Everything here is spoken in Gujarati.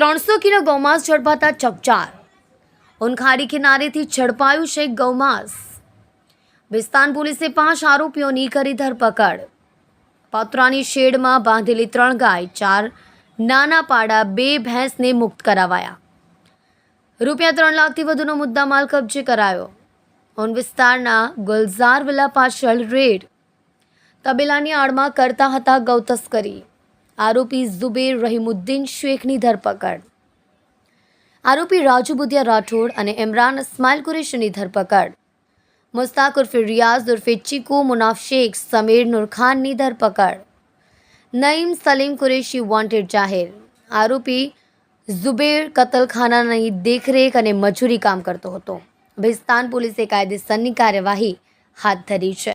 ત્રણસો કિલો ગૌમાંસ ઝડપાતા ચકચાર. ઉનખાડી કિનારેથી ઝડપાયું છે ગૌમાંસ. વિસ્તાન પોલીસે પાંચ આરોપીઓની કરી ધરપકડ. પાત્રાની શેડમાં બાંધેલી ત્રણ ગાય, ચાર નાના પાડા, બે ભેંસને મુક્ત કરાવાયા. રૂપિયા ત્રણ લાખથી વધુનો મુદ્દામાલ કબજે કરાયો. ઓન વિસ્તારના ગુલઝાર વિલા પાછળ રેડ. તબેલાની આડમાં કરતા હતા ગૌતસ્કરી. આરોપી ઝુબેર રહીમુદ્દીન શેખની ધરપકડ. આરોપી રાજુ બુધિયા રાઠોડ અને ઇમરાન ઇસ્માઇલ કુરેશીની ધરપકડ. મુસ્તાક ઉર્ફે રિયાઝ ઉર્ફે ચીકુ મુનાફ શેખ સમીર નુરખાનની ધરપકડ. નઈમ સલીમ કુરેશી વોન્ટેડ જાહેર. આરોપી ઝુબેર કતલખાનાની દેખરેખ અને મજૂરી કામ કરતો હતો. ભિસ્તાન પોલીસે કાયદેસરની કાર્યવાહી હાથ ધરી છે.